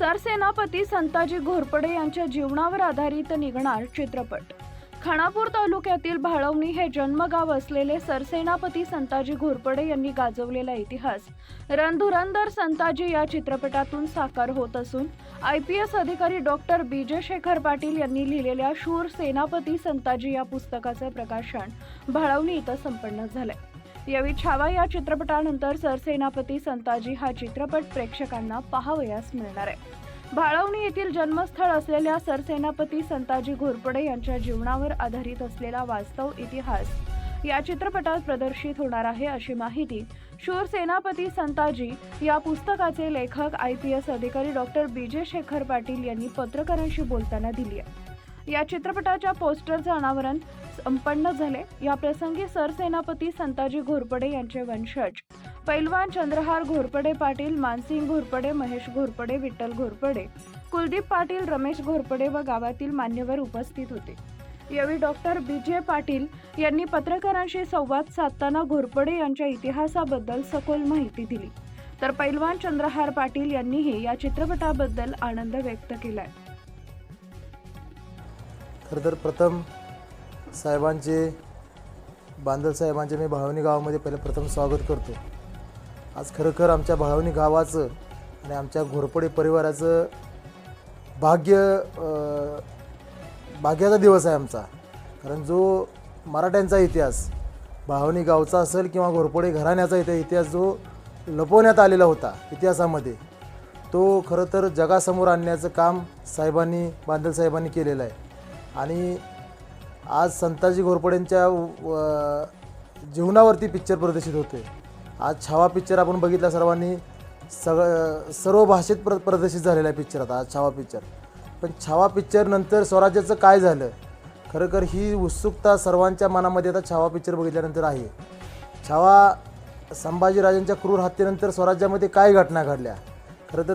सरसेनापती संताजी घोरपडे यांच्या जीवनावर आधारित निघणार चित्रपट. खानापूर तालुक्यातील भाळवणी हे जन्मगाव असलेले सरसेनापती संताजी घोरपडे यांनी गाजवलेला इतिहास रणधुरंदर संताजी या चित्रपटातून साकार होत असून आय पी एस अधिकारी doctor B J Shekhar Patil यांनी लिहिलेल्या शूर सेनापती संताजी या पुस्तकाचे प्रकाशन भाळवणी इथं संपन्न झालंय. यावेळी छावा या चित्रपटानंतर सरसेनापती संताजी हा चित्रपट प्रेक्षकांना पाहावयास मिळणार आहे. भाळवणी येथील जन्मस्थळ असलेल्या सरसेनापती संताजी घोरपडे यांच्या जीवनावर आधारित असलेला वास्तव इतिहास या चित्रपटात प्रदर्शित होणार आहे अशी माहिती शूर सेनापती संताजी या पुस्तकाचे लेखक आय पी एस अधिकारी doctor B J Shekhar Patil यांनी पत्रकारांशी बोलताना दिली आहे. या चित्रपटाच्या पोस्टरचं अनावरण संपन्न झाले. या प्रसंगी सरसेनापती संताजी घोरपडे यांचे वंशज. पैलवान चंद्रहार घोरपडे पाटील मानसिंग घोरपडे महेश घोरपडे विठ्ठल घोरपडे कुलदीप पाटील रमेश घोरपडे व गावातील मान्यवर उपस्थित होते. यावेळी डॉक्टर बी जे पाटील यांनी पत्रकारांशी संवाद साधताना घोरपडे यांच्या इतिहासाबद्दल सखोल माहिती दिली. तर पैलवान चंद्रहार पाटील यांनीही या चित्रपटाबद्दल आनंद व्यक्त केलाय. खरं तर प्रथम साहेबांचे बांदल साहेबांचे मी भाळवणी गावामध्ये पहिलं प्रथम स्वागत करतो. आज खरोखर आमच्या भाळवणी गावाचं आणि आमच्या घोरपडे परिवाराचं भाग्य भाग्याचा दिवस आहे आमचा. कारण जो मराठ्यांचा इतिहास भावनी गावचा असेल किंवा घोरपडे घराण्याचा इथे इतिहास जो लपवण्यात आलेला होता इतिहासामध्ये तो खरं तर जगासमोर आणण्याचं काम साहेबांनी बांदल साहेबांनी केलेलं आहे. आणि आज संताजी घोरपडेंच्या जीवनावरती पिक्चर प्रदर्शित होते. आज छावा पिक्चर आपण बघितला सर्वांनी. सगळं सर्व भाषेत प्र प्रदर्शित झालेला आहे पिक्चर आता आज छावा पिक्चर पण छावा पिक्चर नंतर स्वराज्याचं काय झालं? खरोखर ही उत्सुकता सर्वांच्या मनामध्ये आता छावा पिक्चर बघितल्यानंतर आहे. छावा संभाजीराजांच्या क्रूर हत्येनंतर स्वराज्यामध्ये काय घटना घडल्या? खरं तर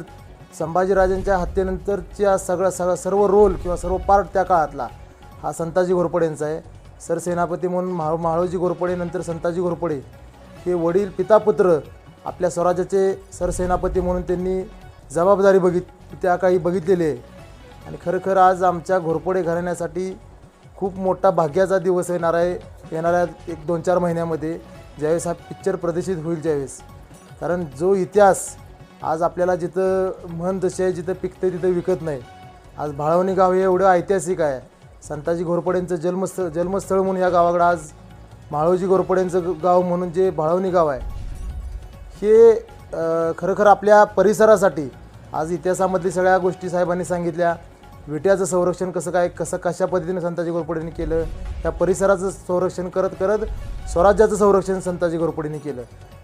संभाजीराजांच्या हत्येनंतरच्या सगळ्या सगळा सर्व रोल किंवा सर्व पार्ट त्या काळातला हा संताजी घोरपडेंचा आहे. सरसेनापती म्हणून म्हा महाळोजी घोरपडे नंतर संताजी घोरपडे. हे वडील पितापुत्र आपल्या स्वराज्याचे सरसेनापती म्हणून त्यांनी जबाबदारी बघित त्या काही बघितलेली आहे. आणि खरोखर आज आमच्या घोरपडे घराण्यासाठी खूप मोठा भाग्याचा दिवस येणार आहे येणाऱ्या एक दोन चार महिन्यामध्ये. ज्यावेळेस हा पिक्चर प्रदर्शित होईल ज्यावेळेस कारण जो इतिहास आज आपल्याला जिथं म्हण तसे आहे जिथं पिकतं तिथं विकत नाही. आज भाळवणी गाव हे एवढं ऐतिहासिक आहे. संताजी घोरपडेंचं जन्मस्थळ जन्मस्थळ म्हणून या गावाकडं आज माळोजी घोरपडेंचं गाव म्हणून जे भाळवणी गाव आहे. हे खरोखर आपल्या परिसरासाठी आज इतिहासामधली सगळ्या गोष्टी साहेबांनी सांगितल्या. विट्याचं संरक्षण कसं काय कसं कशा पद्धतीने संताजी घोरपडेंनी केलं त्या परिसराचं संरक्षण करत करत स्वराज्याचं संरक्षण संताजी घोरपडेंनी केलं.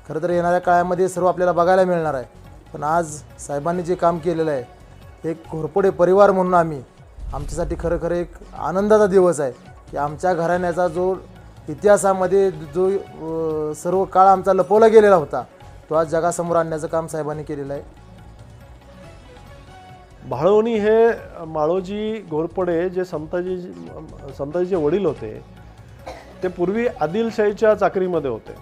खरं तर येणाऱ्या काळामध्ये सर्व आपल्याला बघायला मिळणार आहे. पण आज साहेबांनी जे काम केलेलं आहे एक घोरपडे परिवार म्हणून आम्ही आमच्यासाठी खरं खरं एक आनंदाचा दिवस आहे की आमच्या घराण्याचा जो इतिहासामध्ये जो सर्व काळ आमचा लपवला गेलेला होता तो आज जगासमोर आणण्याचं काम साहेबांनी केलेलं आहे. भाळवणी हे माळोजी घोरपडे जे संताजी संताजीचे वडील होते ते पूर्वी आदिलशाहीच्या चाकरीमध्ये होते.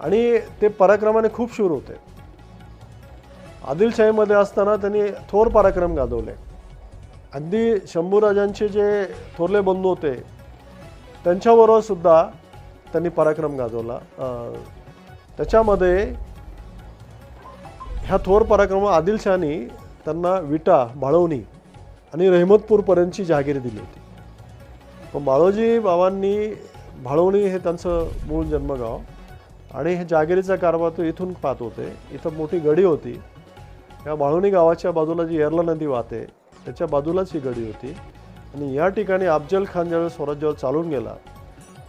आणि ते पराक्रमाने खूप शूर होते. आदिलशाहीमध्ये असताना त्यांनी थोर पराक्रम गाजवले. अगदी शंभूराजांचे जे थोरले बंधू होते त्यांच्याबरोबर सुद्धा त्यांनी पराक्रम गाजवला. त्याच्यामध्ये ह्या थोर पराक्रम आदिलशहानी त्यांना विटा भाळवणी आणि रहमतपूरपर्यंतची जहागिरी दिली होती. पण बाळोजी बाबांनी भाळवणी हे त्यांचं मूळ जन्मगाव आणि हे जहागिरीचा कारभार तो इथून पाहत होते. इथं मोठी गडी होती. या बाळवणी गावाच्या बाजूला जी येरला नदी वाहते त्याच्या बाजूलाच ही गडी होती. आणि या ठिकाणी अफजल खान ज्यावेळेस स्वराज्यावर चालून गेला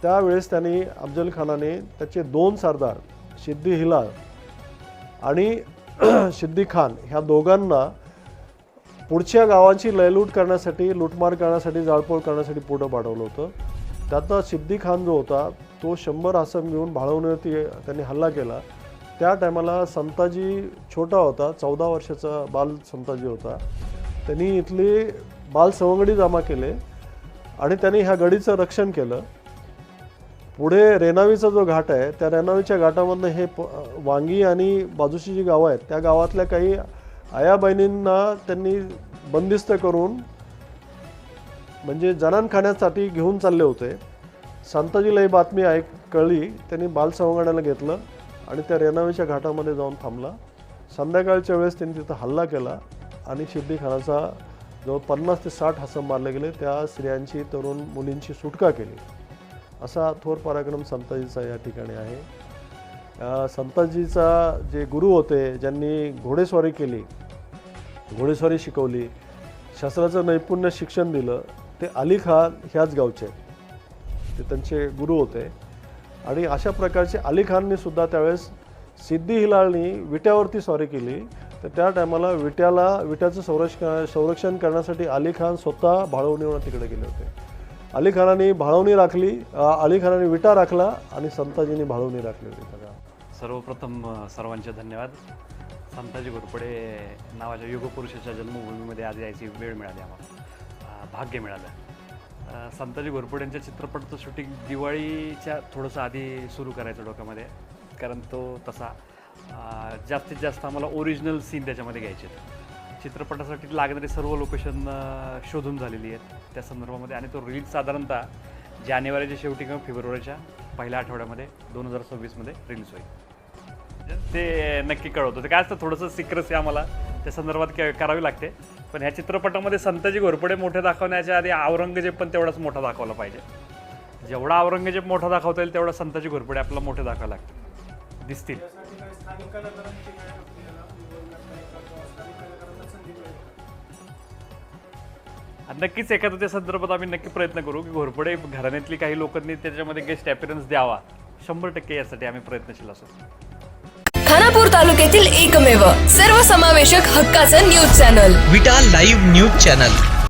त्यावेळेस त्यांनी अफजल खानाने त्याचे दोन सरदार सिद्दी हिलाल आणि सिद्दी खान ह्या दोघांना पुढच्या गावांची लयलूट करण्यासाठी लूटमार करण्यासाठी जाळपोळ करण्यासाठी पुढं पाठवलं होतं. त्यातनं सिद्दी खान जो होता तो शंभर आसम घेऊन भाळवण्यावरती त्यांनी हल्ला केला. त्या टायमाला संताजी छोटा होता चौदा वर्षाचा बाल संताजी होता. त्यांनी इथली बाल सवंगडी जमा केले आणि त्यांनी ह्या गडीचं रक्षण केलं. पुढे रेणावीचा जो घाट आहे त्या रेणावीच्या घाटामधनं हे प वांगी आणि बाजूची जी गावं आहेत त्या गावातल्या काही आया बहिणींना त्यांनी बंदिस्त करून म्हणजे जनान खाण्यासाठी घेऊन चालले होते. संताजीला ही बातमी ऐक कळली. त्यांनी बालसंवर्गाला घेतलं. आणि त्या रेनावेच्या घाटामध्ये जाऊन थांबला. संध्याकाळच्या वेळेस त्यांनी तिथं हल्ला केला आणि शिद्दीखानाचा जवळ पन्नास ते साठ हसम मारले गेले. त्या स्त्रियांची तरुण मुलींची सुटका केली. असा थोर पराक्रम संताजीचा या ठिकाणी आहे. संताजीचा जे गुरु होते ज्यांनी घोडेस्वारी केली घोडेस्वारी शिकवली शस्त्राचं नैपुण्य शिक्षण दिलं ते अली खान ह्याच गावचे. ते त्यांचे गुरु होते. आणि अशा प्रकारचे अली खाननी सुद्धा त्यावेळेस सिद्धी हिलाळनी विट्यावरती स्वारी केली. तर त्या टायमाला विट्याला विट्याचं संरक्षण संरक्षण करण्यासाठी अली खान स्वतः भाळवणीवर तिकडे गेले होते. अली खानाने भाळवणी राखली अली खानाने विटा राखला आणि संताजींनी भाळवणी राखली होती. सगळ्या सर्वप्रथम सर्वांचे धन्यवाद. संताजी घोरपडे नावाच्या युगपुरुषाच्या जन्मभूमीमध्ये आज यायची वेळ मिळाली आम्हाला. भाग्य मिळालं. संताजी घोरपडे यांच्या चित्रपटाचं शूटिंग दिवाळीच्या थोडंसं आधी सुरू करायचं डोक्यामध्ये कारण तो तसा जास्तीत जास्त आम्हाला ओरिजिनल सीन त्याच्यामध्ये घ्यायचे आहेत. चित्रपटासाठी लागणारी सर्व लोकेशन शोधून झालेली आहेत. त्या संदर्भामध्ये आणि तो रिलीज साधारणतः जानेवारीच्या शेवटी किंवा फेब्रुवारीच्या पहिल्या आठवड्यामध्ये दोन हजार सव्वीसमध्ये रिलीज होईल. ते नक्की कळवतो. ते काय असतं थोडंसं सिक्रेसी आम्हाला त्या संदर्भात करावी लागते. पण ह्या चित्रपटामध्ये संताजी घोरपडे मोठे दाखवण्याच्या आधी औरंगजेब पण तेवढाच मोठा दाखवला पाहिजे. जेवढा औरंगजेब मोठा दाखवता येईल तेवढा संताजी घोरपडे आपल्याला मोठे दाखवायला लागतील. दिसतील. नक्कीच एखाद्या संदर्भात आम्ही नक्की प्रयत्न करू की घोरपडे घराण्यातली काही लोकांनी त्याच्यामध्ये गेस्ट अपीरन्स द्यावा. शंभर टक्के यासाठी आम्ही प्रयत्नशील असू. चंद्रपूर तालुक्यातील एकमेव सर्वसमावेशक हक्काचं news channel. Vita live news channel.